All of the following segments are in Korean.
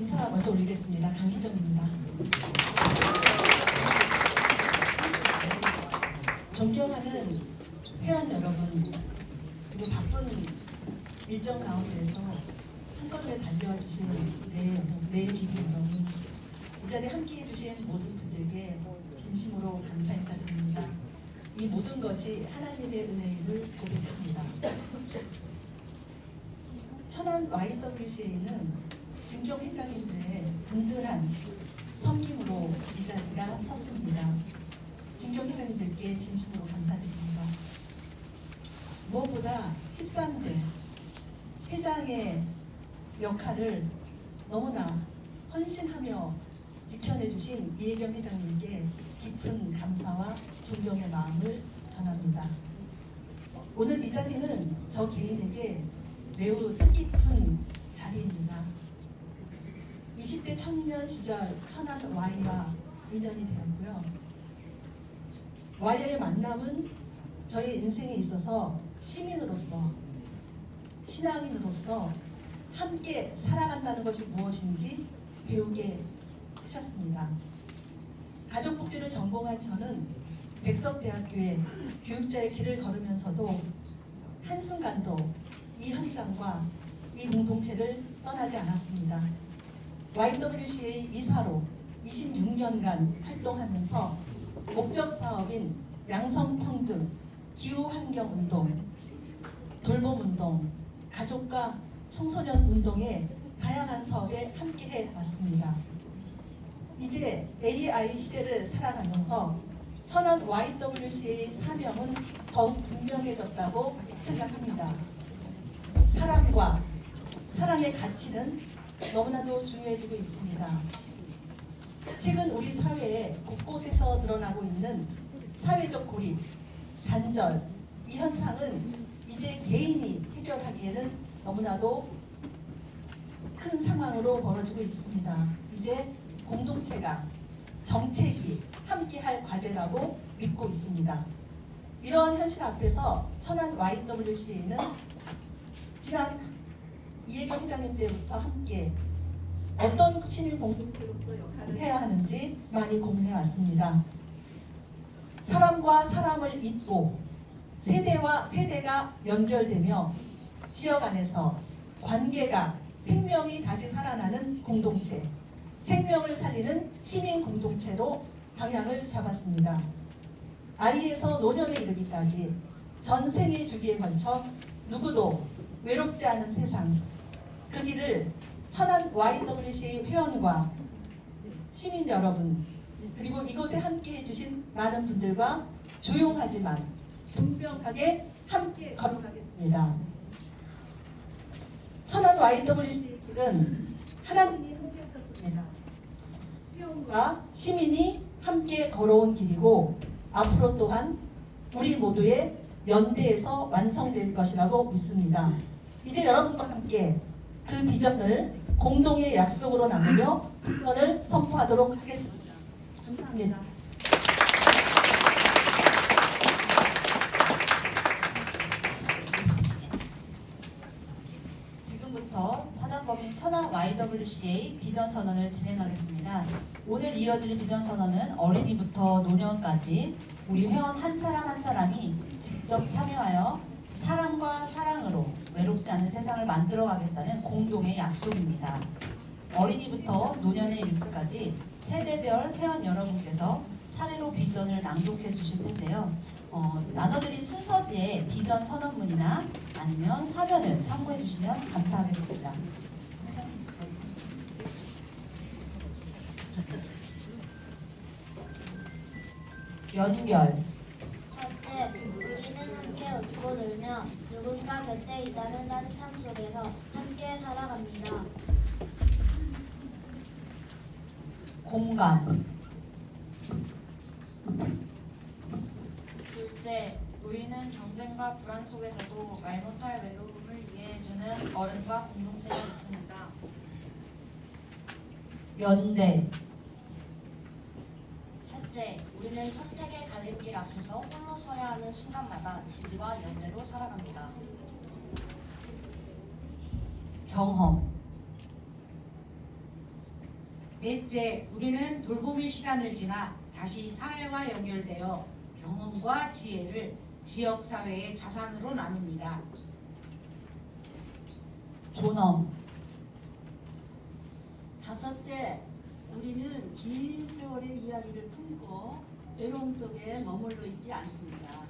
인사 먼저 올리겠습니다. 강기정입니다. 존경하는 회원 여러분, 그리고 바쁜 일정 가운데에서 한걸음에 달려와 주신 내, 내 기기 여러분, 이 자리에 함께해 주신 모든 분들께 진심으로 감사 인사드립니다. 이 모든 것이 하나님의 은혜를 고백합니다. 천안 YWCA는 진경 회장님들의 든든한 섬김으로 이 자리가 섰습니다. 진경 회장님들께 진심으로 감사드립니다. 무엇보다 13대 회장의 역할을 너무나 헌신하며 지켜내주신 이혜경 회장님께 깊은 감사와 존경의 마음을 전합니다. 오늘 이 자리는 저 개인에게 매우 뜻깊은 자리입니다. 20대 청년 시절 천안 Y와 인연이 되었고요. Y와의 만남은 저의 인생에 있어서 시민으로서 신앙인으로서 함께 살아간다는 것이 무엇인지 배우게 하셨습니다. 가족복지를 전공한 저는 백석대학교에 교육자의 길을 걸으면서도 한순간도 이 현장과 이 공동체를 떠나지 않았습니다. YWCA 이사로 26년간 활동하면서 목적 사업인 양성평등, 기후환경운동, 돌봄운동, 가족과 청소년 운동의 다양한 사업에 함께해 왔습니다. 이제 AI 시대를 살아가면서 천안 YWCA 사명은 더욱 분명해졌다고 생각합니다. 사랑과 사랑의 가치는 너무나도 중요해지고 있습니다. 최근 우리 사회에 곳곳에서 드러나고 있는 사회적 고립, 단절, 이 현상은 이제 개인이 해결하기에는 너무나도 큰 상황으로 벌어지고 있습니다. 이제 공동체가 정책이 함께할 과제라고 믿고 있습니다. 이러한 현실 앞에서 천안 YWCA는 지난 이혜경 회장님 때부터 함께 어떤 시민 공동체로서 역할을 해야 하는지 많이 고민해 왔습니다. 사람과 사람을 잇고 세대와 세대가 연결되며 지역 안에서 관계가 생명이 다시 살아나는 공동체, 생명을 살리는 시민 공동체로 방향을 잡았습니다. 아이에서 노년에 이르기까지 전생의 주기에 걸쳐 누구도 외롭지 않은 세상, 그 길을 천안 YWC 회원과 시민 여러분, 그리고 이곳에 함께 해 주신 많은 분들과 조용하지만 분명하게 함께 걸어가겠습니다. 천안 YWC 길은 하나님이 함께 하셨습니다. 회원과 시민이 함께 걸어온 길이고 앞으로 또한 우리 모두의 연대에서 완성될 것이라고 믿습니다. 이제 여러분과 함께 그 비전을 공동의 약속으로 나누며 비전을 선포하도록 하겠습니다. 감사합니다. 지금부터 사단법인 천안 YWCA 비전 선언을 진행하겠습니다. 오늘 이어질 비전 선언은 어린이부터 노년까지 우리 회원 한 사람 한 사람이 직접 참여하여 사랑과 사랑으로 외롭지 않은 세상을 만들어 가겠다는 공동의 약속입니다. 어린이부터 노년에 이르기까지 세대별 회원 여러분께서 차례로 비전을 낭독해 주실 텐데요. 어, 나눠드린 순서지에 비전 선언문이나 아니면 화면을 참고해 주시면 감사하겠습니다. 연결, 웃고 놀며 누군가 곁에 있다는 따뜻함 속에서 함께 살아갑니다. 공감, 둘째, 우리는 경쟁과 불안 속에서도 말 못할 외로움을 이해해주는 어른과 공동체가 있습니다. 연대, 셋째, 우리는 선택의 갈림길 앞에서 홀로 서야 하는 순간마다 지지와 연대로 살아갑니다. 경험, 넷째, 우리는 돌봄의 시간을 지나 다시 사회와 연결되어 경험과 지혜를 지역 사회의 자산으로 나눕니다. 존엄, 다섯째, 우리는 긴 이야기를 품고 외로움 속에 머물러 있지 않습니다.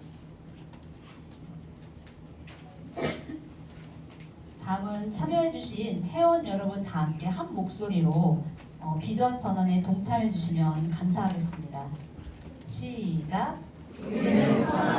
다음은 참여해주신 회원 여러분 다 함께 한 목소리로 어, 비전 선언에 동참해주시면 감사하겠습니다. 시작. 외롭지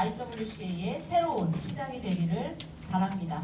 YWCA의 새로운 시작이 되기를 바랍니다.